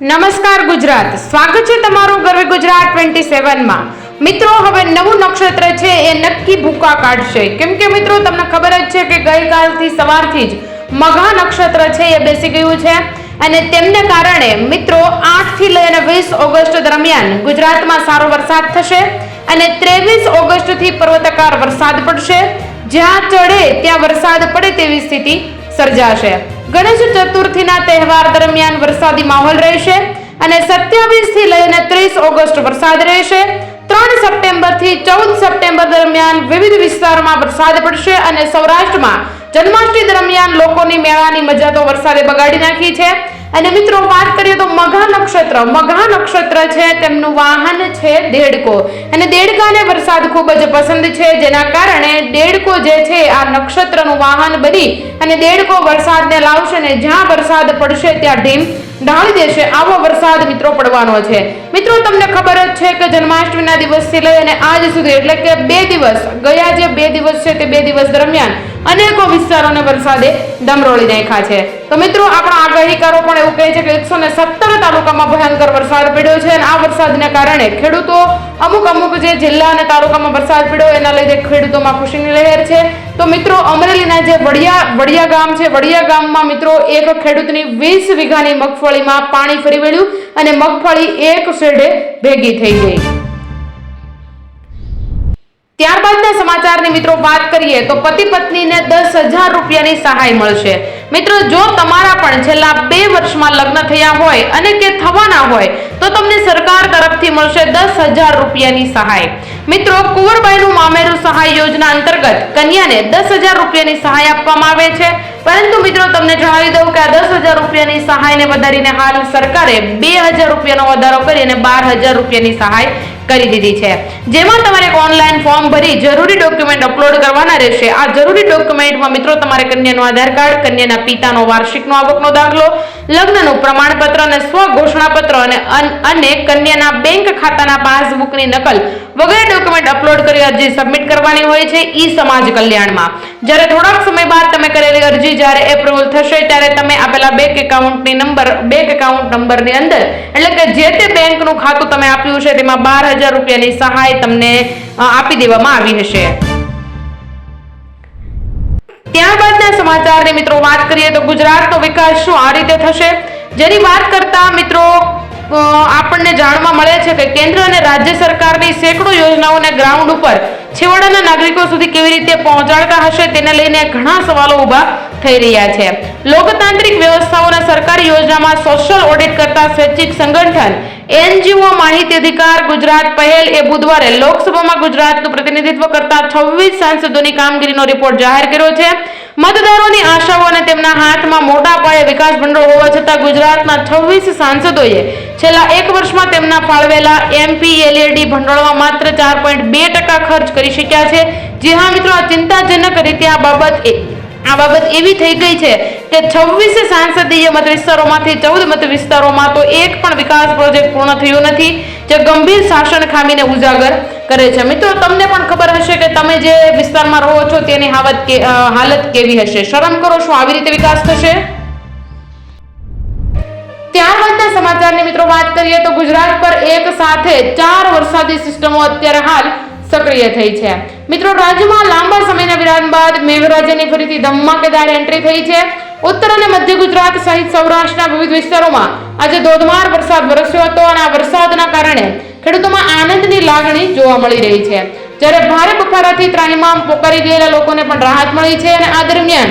નમસ્કાર ગુજરાત. સ્વાગત છે તમારું ગર્વ ગુજરાત ટ્વેન્ટી સેવનમાં મિત્રો, હવે નવું નક્ષત્ર છે એ નક્કી ભૂકા કાઢશે. કેમ કે મિત્રો, તમને ખબર જ છે કે ગઈકાલથી સવારથી જ મઘા નક્ષત્ર છે એ બેસી ગયું છે. અને તેમને કારણે મિત્રો આઠથી લઈને વીસ ઓગસ્ટ દરમિયાન ગુજરાતમાં સારો વરસાદ થશે અને ત્રેવીસ ઓગસ્ટથી પર્વતકાર વરસાદ પડશે. જ્યાં ચડે ત્યાં વરસાદ પડે તેવી સ્થિતિ સર્જાશે. ગણેશ ચતુર્થીના તહેવાર દરમિયાન વરસાદી માહોલ રહેશે અને સત્યાવીસથી લઈને ત્રીસ ઓગસ્ટ વરસાદ રહેશે. ત્રણ સપ્ટેમ્બરથી ચૌદ સપ્ટેમ્બર દરમિયાન વિવિધ વિસ્તારોમાં વરસાદ પડશે અને સૌરાષ્ટ્રમાં જન્માષ્ટમી દરમિયાન લોકોની મેળાની મજા તો વરસાદે બગાડી નાખી છે. અને મિત્રો, વાત કરીએ તો મઘા નક્ષત્ર. મઘા નક્ષત્ર છે, તેમનું વાહન છે દેડકો. અને દેડકાને વરસાદ ખૂબ જ પસંદ છે, જેના કારણે દેડકો જે છે, આ નક્ષત્રનું વાહન બની અને દેડકો વરસાદને લાવશે ને જ્યાં વરસાદ પડશે ત્યાં ઢીમ ઢાળી દેશે. આવો વરસાદ મિત્રો પડવાનો છે. મિત્રો, તમને ખબર જ છે કે જન્માષ્ટમીના દિવસથી લઈ અને આજ સુધી, એટલે કે બે દિવસ, ગયા જે બે દિવસ છે તે બે દિવસ દરમિયાન અનેકો વિસ્તારોને વરસાદે દમરોળી નાખ્યા છે. તો મિત્રો, આપણા આગાહીકારો પણ એવું કહે છે કે એકસો ને સત્તર તાલુકામાં ભયંકર વરસાદ પડ્યો છે અને આ વરસાદને કારણે ખેડૂતો અમુક અમુક જે જિલ્લા અને તાલુકામાં વરસાદ પડ્યો એના લીધે ખેડૂતોમાં ખુશીની લહેર છે. તો મિત્રો, અમરેલીના જે વડિયા વડિયા ગામ છે, વડિયા ગામમાં મિત્રો, એક ખેડૂતની વીસ વીઘાની મગફળીમાં પાણી ફરી વળ્યું અને મગફળી એક શેડે ભેગી થઈ ગઈ. ત્યારબાદના સમાચારની મિત્રો વાત કરીએ તો પતિ પત્નીને દસ હજાર રૂપિયાની સહાય મળશે. મિત્રો, જો તમારા પણ છેલ્લા બે વર્ષમાં લગ્ન થયા હોય અને કે થવાના હોય, તો તમને સરકાર તરફથી મળશે દસ હજાર રૂપિયાની સહાય. મિત્રો, કુંવરબાઈનું મામેરું સહાય યોજના અંતર્ગત કન્યાને દસ હજાર રૂપિયાની સહાય આપવામાં આવે છે. પરંતુ મિત્રો, તમને જણાવી દઉં કે આ દસ હજાર રૂપિયાની સહાયને વધારીને હાલ સરકારે બે હજાર રૂપિયાનો વધારો કરી અને બાર હજાર રૂપિયાની સહાય કરી દીધી છે. જેમાં તમારે ઓનલાઈન ફોર્મ ભરી જરૂરી ડોક્યુમેન્ટ અપલોડ કરવાના રહેશે. આ જરૂરી ડોક્યુમેન્ટમાં મિત્રો તમારે કન્યાનું આધાર કાર્ડ, કન્યાના પિતાનો વાર્ષિકનો આવકનો દાખલો, લગ્નનું પ્રમાણપત્ર અને સ્વ ઘોષણાપત્ર અને અને કન્યાના બેંક ખાતાના પાસબુકની નકલ વગેરે ડોક્યુમેન્ટ અપલોડ કરી અરજી સબમિટ કરવાની હોય છે ઈ સમાજ કલ્યાણમાં. જ્યારે થોડાક સમય બાદ અરજી જ્યારે એપ્રુવલ થશે ત્યારે તમે આપેલા બેંક એકાઉન્ટની નંબર બેંક એકાઉન્ટ નંબરની અંદર, એટલે કે જે તે બેંકનું ખાતું તમે આપ્યું છે તેમાં બાર હજાર રૂપિયાની સહાય તમને આપી દેવામાં આવી હશે. ત્યારબાદના સમાચારની મિત્રો વાત કરીએ તો ગુજરાતનો વિકાસ શું આ રીતે થશે? જેની વાત કરતા મિત્રો આપણને જાણવા મળે છે કે કેન્દ્ર અને રાજ્ય સરકારની સેંકડો યોજનાઓને ગ્રાઉન્ડ ઉપર છેવાડાના નાગરિકો સુધી કેવી રીતે પહોંચાડતા હશે તેને લઈને ઘણા સવાલો ઊભા થઈ રહ્યા છે. લોકતાંત્રિક વ્યવસ્થાઓના સરકારી યોજનામાં સોશિયલ ઓડિટ કરતા સ્વૈચ્છિક સંગઠન, એનજીઓ, માહિતી અધિકાર, ગુજરાત પહેલ એ બુધવારે લોકસભામાં ગુજરાતનું પ્રતિનિધિત્વ કરતા 26 સાંસદોની કામગીરીનો રિપોર્ટ જાહેર કર્યો છે. મતદારોની આશાઓ અને તેમના હાથમાં મોટા પાયે વિકાસ ભંડોળ હોવા છતાં ગુજરાતના 26 સાંસદોએ છેલ્લા એક વર્ષમાં તેમના ફાળવેલા એમપી એલઈડી ભંડોળમાં માત્ર ચાર પોઈન્ટ બે ટકા ખર્ચ કરી શક્યા છે. જી હા મિત્રો, આ ચિંતાજનક રીતે આ બાબત આ બાબત એવી થઈ ગઈ છે કે છવ્વીસ સાંસદીય મત વિસ્તારોમાંથી ચૌદ મત વિસ્તારોમાં તો એક પણ વિકાસ પ્રોજેક્ટ પૂર્ણ થયો નથી, જે ગંભીર શાસન ખામીને ઉજાગર કરે છે. મિત્રો, તમને પણ ખબર હશે કે તમે જે વિસ્તારમાં રહો છો તેની હાલત હાલત કેવી હશે. શરમ કરો શું આવી રીતે વિકાસ થશે? ત્યારબાદના સમાચારની મિત્રો વાત કરીએ તો ગુજરાત પર એક સાથે ચાર વરસાદી સિસ્ટમો અત્યારે હાલ સક્રિય થઈ છે. મિત્રો, રાજ્યમાં લાંબા સમયના વિરામ બાદ મેઘરાજાની ફરીથી ધમાકેદાર એન્ટ્રી થઈ છે. ઉત્તર અને મધ્ય ગુજરાત સહિત સૌરાષ્ટ્રના વિવિધ વિસ્તારોમાં આજે ધોધમાર વરસાદ વરસ્યો હતો અને આ વરસાદના કારણે ખેડૂતોમાં આનંદની લાગણી જોવા મળી રહી છે. જ્યારે ભારે બફારાથી ત્રાહિમામ પોકારી ગયેલા લોકોને પણ રાહત મળી છે અને આ દરમિયાન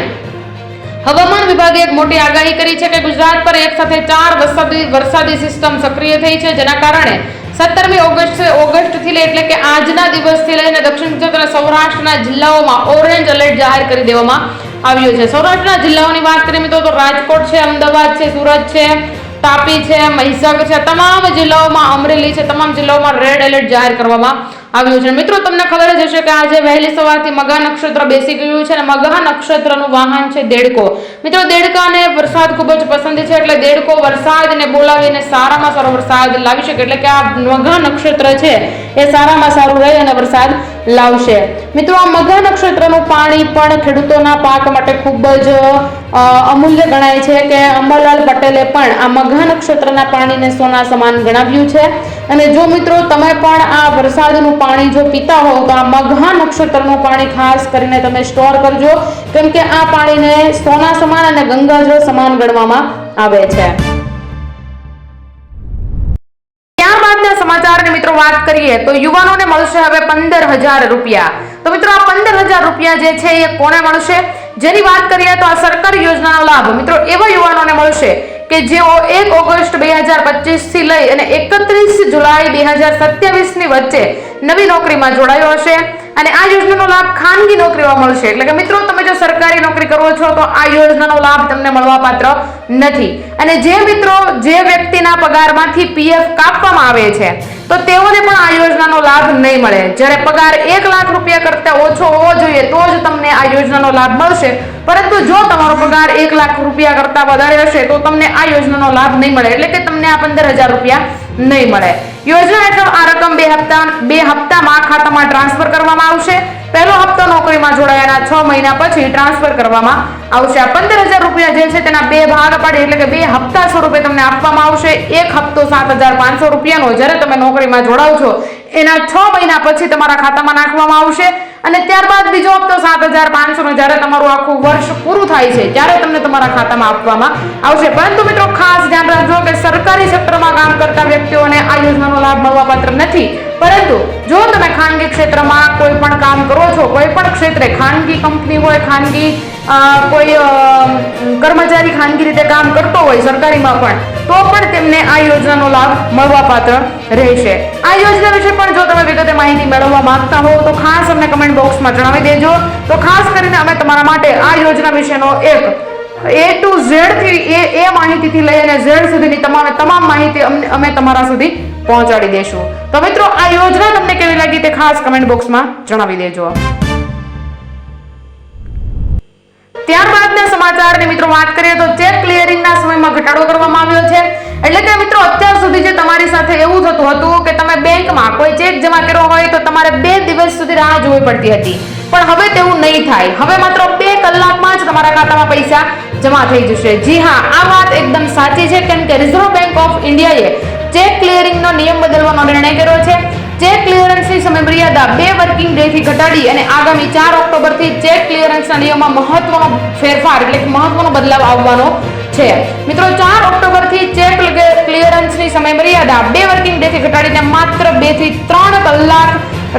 હવામાન વિભાગે એક મોટી આગાહી કરી છે કે ગુજરાત પર એક સાથે ચાર વરસાદી વરસાદી સિસ્ટમ સક્રિય થઈ છે, જેના કારણે સત્તરમી ઓગસ્ટ ઓગસ્ટથી લઈ એટલે કે આજના દિવસથી લઈને દક્ષિણ ગુજરાત અને સૌરાષ્ટ્રના જિલ્લાઓમાં ઓરેન્જ એલર્ટ જાહેર કરી દેવામાં આવ્યું છે. સૌરાષ્ટ્રના જિલ્લાઓની વાત કરીએ તો રાજકોટ છે, અમદાવાદ છે, સુરત છે, તાપી છે, મહીસાગર છે તમામ જિલ્લાઓમાં અમરેલી છે, તમામ જિલ્લાઓમાં રેડ એલર્ટ જાહેર કરવામાં આવ્યું છે. મિત્રો, તમને ખબર જ હશે કે આજે વહેલી સવારથી મગા નક્ષત્ર બેસી ગયું છે અને મગા નક્ષત્રનું વાહન છે દેડકો. મિત્રો દેડકાને વરસાદ ખૂબ જ પસંદ છે એટલે દેડકો વરસાદને બોલાવીને સારામાં સારો વરસાદ લાવી શકે એટલે કે આ મઘા નક્ષત્ર છે એ સારામાં સારું રહે અને વરસાદ લાવશે. મિત્રો, આ મઘા નક્ષત્રનું પાણી પણ ખેડૂતોના પાક માટે ખૂબ જ અમૂલ્ય ગણાય છે કે અંબાલાલ પટેલે પણ આ મઘા નક્ષત્રના પાણીને સોના સમાન ગણાવ્યું છે. અને જો મિત્રો તમે પણ આ વરસાદનું પાણી જો પીતા હોવ તો આ મઘા નક્ષત્રનું પાણી ખાસ કરીને તમે સ્ટોર કરજો, કેમ કે આ પાણીને સોના સમાન અને ગંગાજળ સમાન ગણવામાં આવે છે. સમાચારની મિત્રો વાત કરીએ, તો યુવાનોને મળશે હવે પંદર હજાર રૂપિયા. તો મિત્રો આ પંદર હજાર રૂપિયા જે છે એ કોને મળશે? જેની વાત કરીએ તો આ સરકારી યોજનાનો લાભ. મિત્રો એવા યુવાનોને મળશે કે જેઓ એક ઓગસ્ટ બે હજાર પચીસથી લઈ અને એકત્રીસ જુલાઈ બે હજાર સત્યાવીસની વચ્ચે નવી નોકરીમાં જોડાયો હશે. અને આ યોજનાનો લાભ ખાનગી નોકરીમાં મળશે. એટલે કે મિત્રો, તમે જો સરકારી નોકરી કરો છો, તો આ યોજનાનો લાભ તમને મળવા પાત્ર નથી. અને જે મિત્રો, જે વ્યક્તિના પગારમાંથી પીએફ કાપવામાં આવે છે તો તેઓને પણ આ યોજનાનો લાભ નહીં મળે. જ્યારે પગાર એક લાખ રૂપિયા કરતા ઓછો હોવો જોઈએ, તો જ તમને આ યોજનાનો લાભ મળશે. પરંતુ જો તમારો પગાર એક લાખ રૂપિયા કરતા વધારે હશે, તો તમને આ યોજનાનો લાભ નહીં મળે. એટલે કે તમને આ પંદર હજાર રૂપિયા નહીં મળે. યોજના હેઠળ આ રકમ બે હપ્તા બે હપ્તામાં ખાતામાં ટ્રાન્સફર કરવામાં આવશે. પહેલો હપ્તો નોકરીમાં જોડાયાના છ મહિના પછી ટ્રાન્સફર કરવામાં આવશે. આ પંદર હજાર રૂપિયા જે છે તેના બે ભાગ પાડી એટલે કે બે હપ્તા સ્વરૂપે તમને આપવામાં આવશે. એક હપ્તો સાત હજાર પાંચસો રૂપિયાનો. જ્યારે તમે નોકરીમાં જોડાવ છો, એના છ મહિના પછી તમારા ખાતામાં નાખવામાં આવશે. અને ત્યારબાદ બીજો હપ્તો સાત હજાર પાંચસો નો જ્યારે તમારું આખું વર્ષ પૂરું થાય છે, ત્યારે તમને તમારા ખાતામાં આપવામાં આવશે. પરંતુ મિત્રો, ખાસ ધ્યાન રાખજો કે સરકારી ક્ષેત્રમાં કામ કરતા વ્યક્તિઓને આ યોજનાનો લાભ મળવાપાત્ર નથી. પરંતુ જો તમે ખાનગી ક્ષેત્રમાં કોઈ પણ કામ કરો છો, કોઈ પણ ક્ષેત્રે ખાનગી કંપની હોય, ખાનગી કોઈ કર્મચારી ખાનગી રીતે કામ કરતો હોય સરકારીમાં પણ, તો પણ તેમને આ યોજનાનો લાભ મળવાપાત્ર રહેશે. આ યોજના વિશે પણ જો તમે વિગતે માહિતી મેળવવા માંગતા હો, તો ખાસ અમને કમેન્ટ બોક્સમાં જણાવી દેજો. તો ખાસ કરીને અમે તમારા માટે આ યોજના વિશેનો એક એ ટુ ઝેડથી એ એ માહિતીથી લઈ અને ઝેડ સુધીની તમામ તમામ માહિતી અમે તમારા સુધી પહોંચાડી દેશું. તો મિત્રો, આ યોજના તમને કેવી લાગી તે ખાસ કમેન્ટ બોક્સમાં જણાવી દેજો. ત્યારબાદના સમાચારની મિત્રો વાત કરીએ તો ચેક ક્લિયરિંગના સમયમાં ઘટાડો કરવામાં આવ્યો છે. એટલે કે મિત્રો, અત્યાર સુધી જે તમારી સાથે એવું થતું હતું કે તમે બેંકમાં કોઈ ચેક જમા કર્યો હોય તો તમારે બે દિવસ સુધી રાહ જોવી પડતી હતી. પણ હવે તેવું નહીં થાય. હવે માત્ર બે કલાકમાં જ તમારા ખાતામાં પૈસા જમા થઈ જશે. જી હા, આ વાત એકદમ સાચી છે. કેમ કે રિઝર્વ બેંક ઓફ ઇન્ડિયાએ ચેક ક્લિયરિંગનો નિયમ બદલવાનો નિર્ણય કર્યો છે. ચેક ક્લિયરન્સની સમયમર્યાદા બે વર્કિંગ ડે થી ઘટાડી અને આગામી ચાર ઓક્ટોબરથી ચેક ક્લિયરન્સના નિયમમાં મહત્વનો ફેરફાર એટલે કે મહત્વનો બદલાવ આવવાનો છે. મિત્રો, ચાર ઓક્ટોબરથી ચેક ક્લિયરન્સની સમયમર્યાદા બે વર્કિંગ ડે થી ઘટાડીને માત્ર બેથી ત્રણ કલાક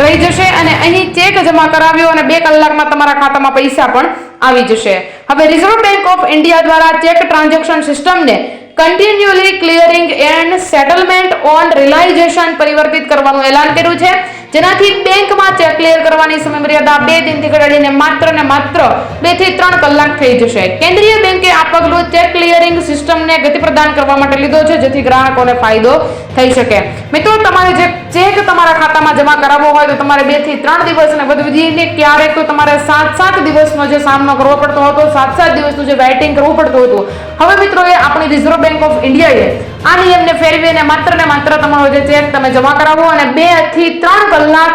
રહી જશે અને અહીં ચેક જમા કરાવ્યો અને બે કલાકમાં તમારા ખાતામાં પૈસા પણ આવી જશે. હવે રિઝર્વ બેંક ઓફ ઇન્ડિયા દ્વારા ચેક ટ્રાન્ઝેક્શન સિસ્ટમને continually clearing and settlement on realisation પરિવર્તિત કરવાનું એલાન કર્યું છે. જેનાથી બેંકમાં ચેક ક્લિયર કરવાની સમયમર્યાદા બે દિનથી ઘટાડીને માત્ર ને માત્ર બેથી ત્રણ કલાક થઈ જશે. કેન્દ્રીય બેંકે આ પગલું ચેક ક્લિયરિંગ સિસ્ટમને ગતિ પ્રદાન કરવા માટે લીધો છે, જેથી ગ્રાહકોને ફાયદો થઈ શકે. મિત્રો, તમારે જે ચેક તમારા ખાતામાં જમા કરાવવો હોય તો તમારે બેથી ત્રણ દિવસ અને વધુ વધીને ક્યારેક તો તમારે સાત સાત દિવસનો જે સામનો કરવો પડતો હતો, સાત સાત દિવસનું જે વેઇટિંગ કરવું પડતું હતું હવે મિત્રો એ આપણી રિઝર્વ બેંક ઓફ ઇન્ડિયાએ આ નિયમને ફેરવીને માત્ર ને માત્ર તમારો જે ચેક તમે જમા કરાવો અને બેથી ત્રણ કલાક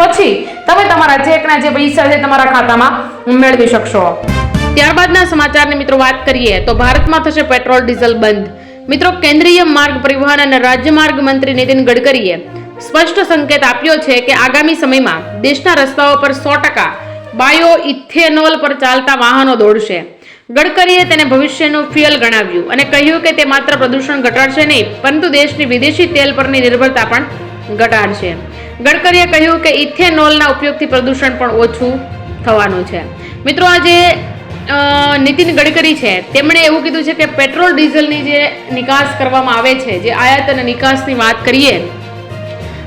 પછી તમે તમારા ચેકના જે પૈસા છે તમારા ખાતામાં મેળવી શકશો. ત્યારબાદના સમાચારની મિત્રો વાત કરીએ તો ભારતમાં થશે પેટ્રોલ ડીઝલ બંધ. મિત્રો કેન્દ્રીય માર્ગ પરિવહન અને રાજ્ય માર્ગ મંત્રી નીતિન ગડકરીએ સ્પષ્ટ સંકેત આપ્યો છે કે આગામી સમયમાં દેશના રસ્તાઓ પર સો ટકા બાયો ઇથેનોલ પર ચાલતા વાહનો દોડશે. ગડકરીએ તેને ભવિષ્યનું ફ્યુઅલ ગણાવ્યું અને કહ્યું કે તે માત્ર પ્રદૂષણ ઘટાડશે નહીં, પરંતુ દેશની વિદેશી તેલ પરની નિર્ભરતા પણ ઘટાડશે. ગડકરીએ કહ્યું કે ઇથેનોલના ઉપયોગથી પ્રદૂષણ પણ ઓછું થવાનું છે. મિત્રો આજે નીતિન ગડકરી છે, તેમણે એવું કીધું છે કે પેટ્રોલ ડીઝલની જે નિકાસ કરવામાં આવે છે, જે આયાત અને નિકાસની વાત કરીએ,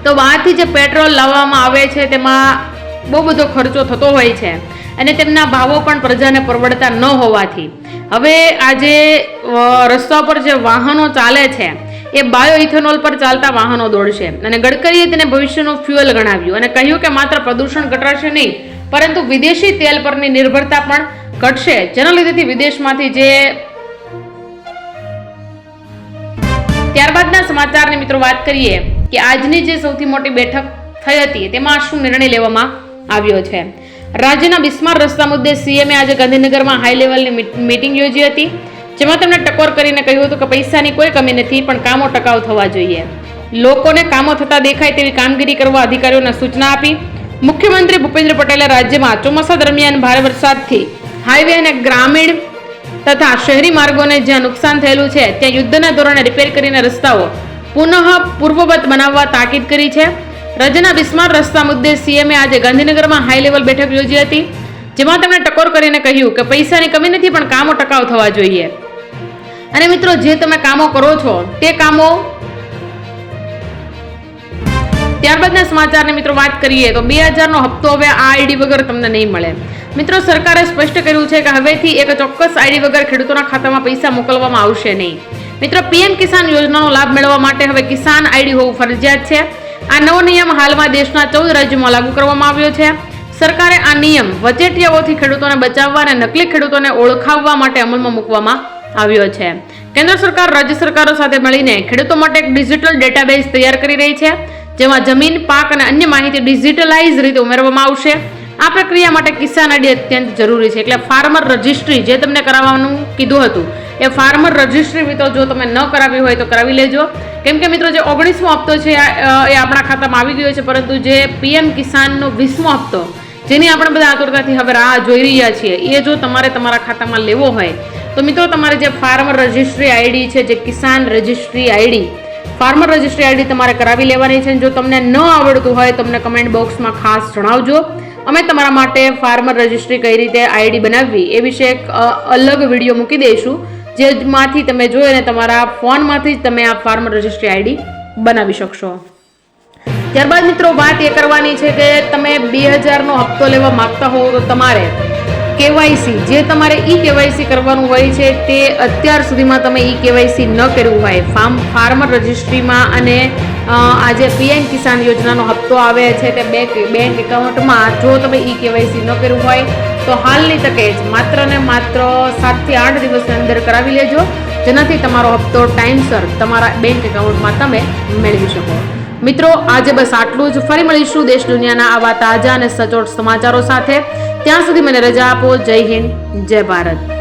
તો બહારથી જે પેટ્રોલ લાવવામાં આવે છે, તેમાં બહુ બધો ખર્ચો થતો હોય છે. અને તેમના ભાવો પણ પ્રજાને પરવડતા ન હોવાથી. હવે આજે રસ્તા પર જે વાહનો ચાલે છે, એ બાયો ઇથેનોલ પર ચાલતા વાહનો દોડશે. અને ગડકરીએ તેને ભવિષ્યનું ફ્યુઅલ ગણાવ્યું. અને કહ્યું કે માત્ર પ્રદૂષણ ઘટાડશે નહીં, પરંતુ વિદેશી તેલ પરની નિર્ભરતા પણ ઘટશે. જેના લીધેથી વિદેશમાંથી જે ત્યારબાદના સમાચારની મિત્રો વાત કરીએ કે આજની જે સૌથી મોટી બેઠક થઈ હતી, તેમાં શું નિર્ણય લેવામાં આવ્યો છે? રાજ્યના બિસ્માર રસ્તા મુદ્દે સીએમએ આજે ગાંધીનગરમાં હાઈ લેવલની મીટિંગ યોજી હતી, જેમાં તેમણે ટકોર કરીને કહ્યું હતું કે પૈસાની કોઈ કમી નથી, પણ કામો ટકાઉ થવા જોઈએ. લોકોને કામો થતા દેખાય તેવી કામગીરી કરવા અધિકારીઓને સૂચના આપી. મુખ્યમંત્રી ભૂપેન્દ્ર પટેલે રાજ્યમાં ચોમાસા દરમિયાન ભારે વરસાદથી હાઈવે અને ગ્રામીણ તથા શહેરી માર્ગોને જ્યાં નુકસાન થયેલું છે, ત્યાં યુદ્ધના ધોરણે રિપેર કરીને રસ્તાઓ પુનઃ પૂર્વવત બનાવવા તાકીદ કરી છે. રાજ્યના બિસ્માર રસ્તા મુદ્દે સીએમએ આજે ગાંધીનગરમાં હાઈ લેવલ બેઠક યોજી હતી, જેમાં તેમણે ટકોર કરીને કહ્યું કે પૈસાની કમી નથી, પણ કામો ટકાઉ થવા જોઈએ. અને મિત્રો, જે તમે કામો કરો છો, તે કામો ત્યારબાદના સમાચારની મિત્રો વાત કરીએ તો બે હજારનો હપ્તો હવે આ આઈડી વગર તમને નહીં મળે. મિત્રો, સરકારે સ્પષ્ટ કર્યું છે કે હવેથી એક ચોક્કસ આઈડી વગર ખેડૂતોના ખાતામાં પૈસા મોકલવામાં આવશે નહીં. મિત્રો, પીએમ કિસાન યોજનાનો લાભ મેળવવા માટે હવે કિસાન આઈડી હોવું ફરજિયાત છે. આ નવો નિયમ હાલમાં દેશના ચૌદ રાજ્યોમાં લાગુ કરવામાં આવ્યો છે. સરકારે આ નિયમ વચેટિયાઓથી ખેડૂતોને બચાવવા અને નકલી ખેડૂતોને ઓળખાવવા માટે અમલમાં મૂકવામાં આવ્યો છે. કેન્દ્ર સરકાર, રાજ્ય સરકારો સાથે મળીને ખેડૂતો માટે એક ડિજિટલ ડેટાબેઝ તૈયાર કરી રહી છે, જેમાં જમીન, પાક અને અન્ય માહિતી ડિજિટલાઇઝ રીતે ઉમેરવામાં આવશે. આ પ્રક્રિયા માટે કિસાન આઈડી અત્યંત જરૂરી છે. એટલે ફાર્મર રજિસ્ટ્રી જે તમને કરાવવાનું કીધું હતું એ ફાર્મર રજિસ્ટ્રી મિત્રો જો તમે ન કરાવી હોય તો કરાવી લેજો. કેમ કે મિત્રો જે ઓગણીસમો હપ્તો છે એ આપણા ખાતામાં આવી ગયો છે, પરંતુ જે પીએમ કિસાનનો વીસમો હપ્તો, જેની આપણે બધા આતુરતાથી હવે રાહ જોઈ રહ્યા છીએ, એ જો તમારે તમારા ખાતામાં લેવો હોય, તો મિત્રો તમારે જે ફાર્મર રજિસ્ટ્રી આઈડી છે, જે Kisan registry ID farmer registry ID તમારે કરાવી લેવાની છે જો તમને ન આવડતું હોય, તમને કમેન્ટ બોક્સમાં ખાસ જણાવજો. અમે તમારા માટે ફાર્મર રજિસ્ટ્રી કઈ રીતે આઈડી બનાવવી, એ વિશે એક અલગ વીડિયો મૂકી દઈશું. જેમાંથી તમે જોઈ અને તમારા ફોનમાંથી જ તમે આ ફાર્મ રજિસ્ટ્રી આઈડી બનાવી શકશો. ત્યારબાદ મિત્રો, વાત એ કરવાની છે કે તમે બે હજારનો હપ્તો લેવા માગતા હો તો તમારે કેવાયસી, જે તમારે ઈ કેવાયસી કરવાનું હોય છે તે અત્યાર સુધીમાં તમે ઈ કેવાયસી ન કર્યું હોય. ફાર્મ ફાર્મર રજિસ્ટ્રીમાં અને અ, આ જે પીએમ કિસાન યોજનાનો હપ્તો આવે છે તે બેંક બેંક એકાઉન્ટમાં. જો તમે ઈ કેવાયસી ન કર્યું હોય તો હાલની તકે જ માત્ર ને માત્ર સાતથી આઠ દિવસની અંદર કરાવી લેજો. જેનાથી તમારો હપ્તો ટાઈમસર તમારા બેંક એકાઉન્ટમાં તમે મેળવી શકો. મિત્રો આજે બસ આટલું જ. ફરી મળીશું દેશ દુનિયાના આવા તાજા અને સચોટ સમાચારો સાથે. ત્યાં સુધી મને રજા આપો. જય હિન્દ જય ભારત.